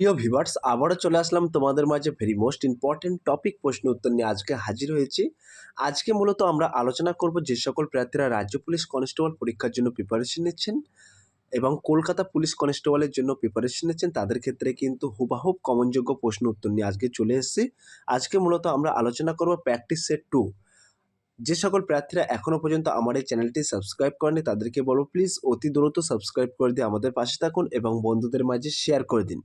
প্রিয় ভিভার্স আবারও চলে আসলাম তোমাদের মাঝে ভেরি মোস্ট ইম্পর্টেন্ট টপিক প্রশ্ন উত্তর নিয়ে আজকে হাজির হয়েছি। আজকে মূলত আমরা আলোচনা করব যে সকল প্রার্থীরা রাজ্য পুলিশ কনস্টেবল পরীক্ষার জন্য প্রিপারেশন নিচ্ছেন এবং কলকাতা পুলিশ কনস্টেবলের জন্য প্রিপারেশন নিচ্ছেন, তাদের ক্ষেত্রে কিন্তু হুবাহুব কমনযোগ্য প্রশ্ন উত্তর নিয়ে আজকে চলে এসেছি। আজকে মূলত আমরা আলোচনা করব প্র্যাকটিস সেট টু যে সকল প্রার্থীরা এখনও পর্যন্ত আমার এই চ্যানেলটি সাবস্ক্রাইব করেনি তাদেরকে বলব প্লিজ অতি দ্রুত সাবস্ক্রাইব করে দিয়ে আমাদের পাশে থাকুন এবং বন্ধুদের মাঝে শেয়ার করে দিন।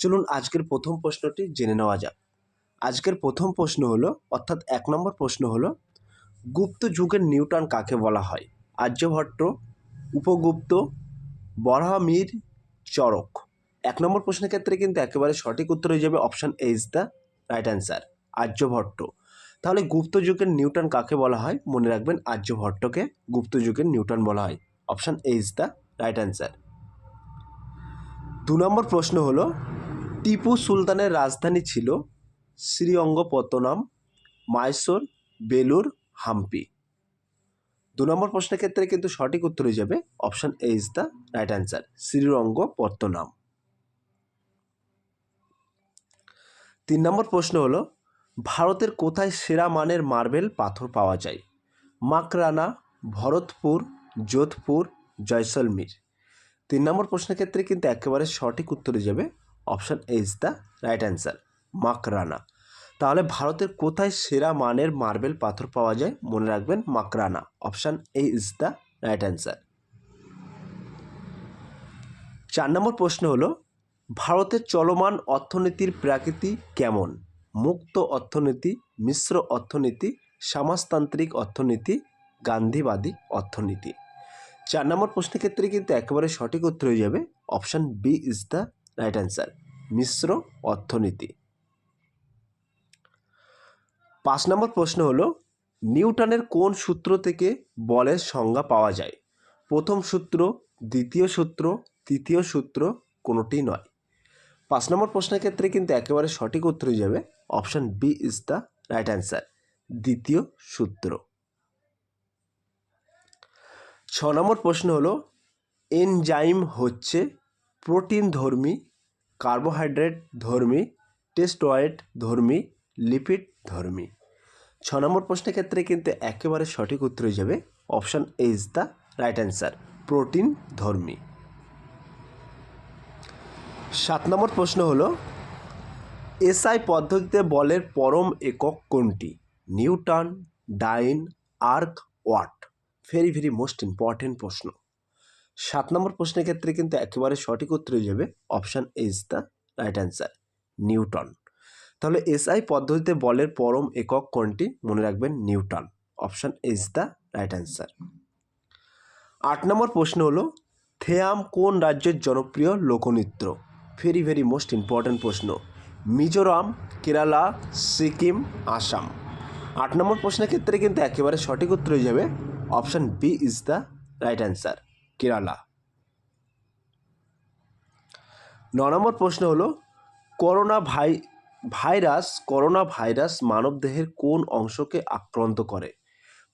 চলুন আজকের প্রথম প্রশ্নটি জেনে নেওয়া যাক। আজকের প্রথম প্রশ্ন হলো, অর্থাৎ এক নম্বর প্রশ্ন হলো, গুপ্ত যুগের নিউটন কাকে বলা হয়? আর্যভট্ট, উপগুপ্ত, বরাহমির চরক এক নম্বর প্রশ্নের ক্ষেত্রে কিন্তু একেবারে সঠিক উত্তর হয়ে যাবে option A is the right answer Aryabhatta. তাহলে গুপ্ত যুগের নিউটন কাকে বলা হয়? মনে রাখবেন আর্যভট্টকে গুপ্ত যুগের নিউটন বলা হয়। Option A is the right answer দু নম্বর প্রশ্ন হলো টিপু সুলতানের রাজধানী ছিল শ্রীঅঙ্গপত্তনম, মাইসোর, বেলুর, হাম্পি। দু নম্বর প্রশ্নের ক্ষেত্রে কিন্তু সঠিক উত্তর হয়ে যাবে option A is the right answer Srirangapatnam তিন নম্বর প্রশ্ন হলো, ভারতের কোথায় সেরা মানের মার্বেল পাথর পাওয়া যায়? মাকরানা, ভরতপুর, যোধপুর, জয়সলমীর। তিন নম্বর প্রশ্নের ক্ষেত্রে কিন্তু একেবারে সঠিক উত্তরে যাবে option is the right answer Makrana তাহলে ভারতের কোথায় সেরা মানের মার্বেল পাথর পাওয়া যায়? মনে রাখবেন Makrana. Option A is the right answer চার নম্বর প্রশ্ন হলো, ভারতের চলমান অর্থনীতির প্রাকৃতি কেমন? মুক্ত অর্থনীতি, মিশ্র অর্থনীতি, সমাজতান্ত্রিক অর্থনীতি, গান্ধীবাদী অর্থনীতি। চার নম্বর প্রশ্নের ক্ষেত্রে কিন্তু একেবারে সঠিক উত্তর হয়ে যাবে। Option B is the right answer মিশ্র অর্থনীতি। পাঁচ নম্বর প্রশ্ন হলো, নিউটনের কোন সূত্র থেকে বলের সংজ্ঞা পাওয়া যায়? প্রথম সূত্র, দ্বিতীয় সূত্র, তৃতীয় সূত্র কোনোটি নয়। পাঁচ নম্বর প্রশ্নের ক্ষেত্রে কিন্তু একেবারে সঠিক উত্তর হয়ে যাবে option B is the right answer দ্বিতীয় সূত্র। ছ নম্বর প্রশ্ন হলো, এনজাইম হচ্ছে প্রোটিন ধর্মী কার্বোহাইড্রেট ধর্মী টেস্টয়েড ধর্মী, লিপিড ধর্মী। ছ নম্বর প্রশ্নের ক্ষেত্রে কিন্তু একেবারে সঠিক উত্তর হয়ে যাবে option A is the right answer, protein ধর্মী। সাত নম্বর প্রশ্ন হলো, এসআই পদ্ধতিতে বলের পরম একক কোনটি? Newton, dyne, erg, watt. Very very most important প্রশ্ন। সাত নম্বর প্রশ্নের ক্ষেত্রে কিন্তু একেবারে সঠিক উত্তর হয়ে যাবে option is the right answer newton. তাহলে এসআই পদ্ধতিতে বলের পরম একক কোনটি? মনে রাখবেন newton option is the right answer আট নম্বর প্রশ্ন হলো, থেয়াম কোন রাজ্যের জনপ্রিয় লোকনৃত্য? ভেরি ভেরি মোস্ট ইম্পর্ট্যান্ট প্রশ্ন। মিজোরাম, কেরালা, সিকিম, আসাম। আট নম্বর প্রশ্নের ক্ষেত্রে কিন্তু একেবারে সঠিক উত্তর হয়ে যাবে option B is the right answer Kerala. ন নম্বর প্রশ্ন হলো, করোনা ভাই, ভাইরাস, করোনা ভাইরাস মানবদেহের কোন অংশকে আক্রান্ত করে?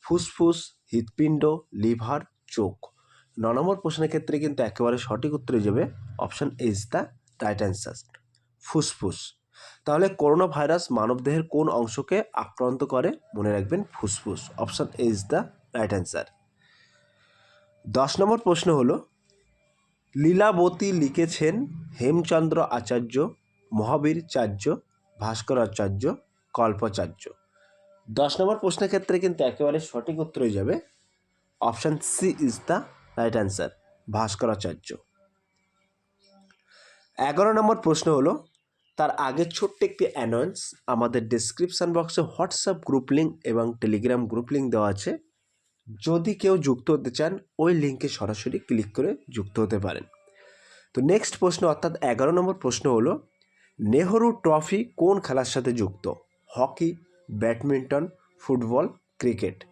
ফুসফুস, হৃৎপিণ্ড, লিভার, চোখ। ন নম্বর প্রশ্নের ক্ষেত্রে কিন্তু একেবারে সঠিক উত্তর যাবে option is the right answer ফুসফুস। তাহলে করোনা ভাইরাস মানবদেহের কোন অংশকে আক্রান্ত করে? মনে রাখবেন ফুসফুস। Option is the right answer দশ নম্বর প্রশ্ন হলো, লীলাবতী লিখেছেন হেমচন্দ্র আচার্য মহাবীরচার্য ভাস্করাচার্য কল্পাচার্য। দশ নম্বর প্রশ্নের ক্ষেত্রে কিন্তু একেবারে সঠিক উত্তর হয়ে যাবে। Option C is the right answer Bhaskaracharya এগারো নম্বর প্রশ্ন হলো, তার আগে ছোট্ট একটি অ্যানাউন্স আমাদের ডিসক্রিপশান বক্সে হোয়াটসঅ্যাপ গ্রুপ লিঙ্ক এবং টেলিগ্রাম গ্রুপ লিঙ্ক দেওয়া আছে। যদি কেউ যুক্ত হতে চান, ওই লিঙ্কে সরাসরি ক্লিক করে যুক্ত হতে পারেন। তো নেক্সট প্রশ্ন, অর্থাৎ এগারো নম্বর প্রশ্ন হলো, নেহরু ট্রফি কোন খেলার সাথে যুক্ত? Hockey, badminton, football, cricket.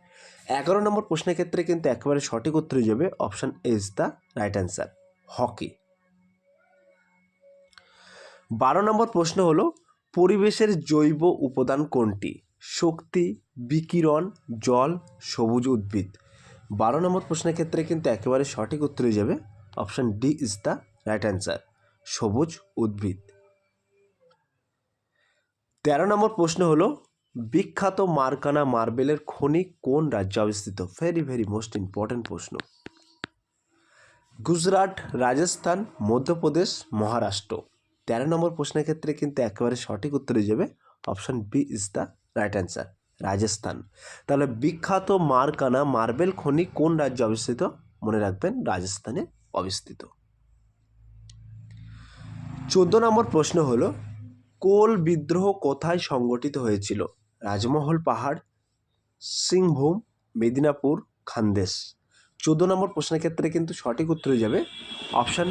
এগারো নম্বর প্রশ্নের ক্ষেত্রে কিন্তু একেবারে সঠিক উত্তর যাবে option is the right answer hockey. বারো নম্বর প্রশ্ন হলো, পরিবেশের জৈব উপাদান কোনটি? শক্তি বিকিরণ, জল, সবুজ উদ্ভিদ। বারো নম্বর প্রশ্নের ক্ষেত্রে কিন্তু একেবারে সঠিক উত্তর হয়ে যাবে option D is the right answer, সবুজ উদ্ভিদ। তেরো নম্বর প্রশ্ন হলো, বিখ্যাত মার্কানা মার্বেলের খনি কোন রাজ্যে অবস্থিত? ভেরি ভেরি মোস্ট ইম্পর্ট্যান্ট প্রশ্ন। গুজরাট, রাজস্থান, মধ্যপ্রদেশ, মহারাষ্ট্র। তেরো নম্বর প্রশ্নের ক্ষেত্রে কিন্তু একেবারে সঠিক উত্তর হয়ে যাবে option B is the right answer. Rajasthan. তাহলে বিখ্যাত মার্কানা, মার্বেল খনি কোন রাজ্যে অবস্থিত? মনে রাখবেন রাজস্থানে অবস্থিত। চোদ্দ নম্বর প্রশ্ন হল, কোল বিদ্রোহ কোথায় সংগঠিত হয়েছিল? রাজমহল পাহাড়, সিংভূম, মেদিনীপুর, খানদেশ। চোদ্দ নম্বর প্রশ্নের ক্ষেত্রে কিন্তু সঠিক উত্তর হয়ে যাবে। Option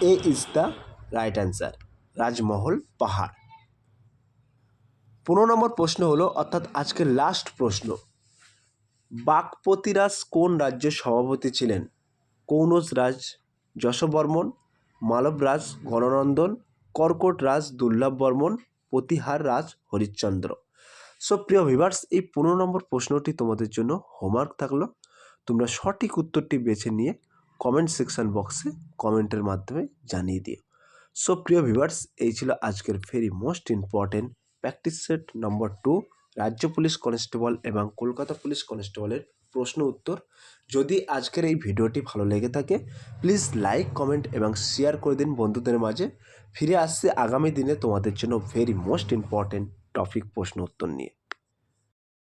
A is the right answer, Rajmahal পাহাড়। পনেরো নম্বর প্রশ্ন হলো, অর্থাৎ আজকের লাস্ট প্রশ্ন। বাকপতিরাজ কোন রাজ্যের সভাপতি ছিলেন? কৌনজ রাজ, যশবর্মন মালবরাজ গণনন্দন, কর্কট রাজ, দুর্লভ বর্মন, প্রতিহার রাজ, হরিশ্চন্দ্র। সো প্রিয় ভিভার্স এই পনেরো নম্বর প্রশ্নটি তোমাদের জন্য হোমওয়ার্ক থাকল। তোমরা সঠিক উত্তরটি বেছে নিয়ে কমেন্ট সেকশন বক্সে কমেন্টের মাধ্যমে জানিয়ে দিও। সো প্রিয় ভিভার্স এই ছিল আজকের very most important practice set number two, রাজ্য পুলিশ কনস্টেবল এবং কলকাতা পুলিশ কনস্টেবলের প্রশ্ন উত্তর। যদি আজকের এই ভিডিওটি ভালো লেগে থাকে প্লিজ লাইক কমেন্ট এবং শেয়ার করে দিন বন্ধুদের মাঝে। ফিরে আসছে আগামী দিনে তোমাদের জন্য ভেরি মোস্ট ইম্পর্টেন্ট টপিক প্রশ্ন উত্তর নিয়ে।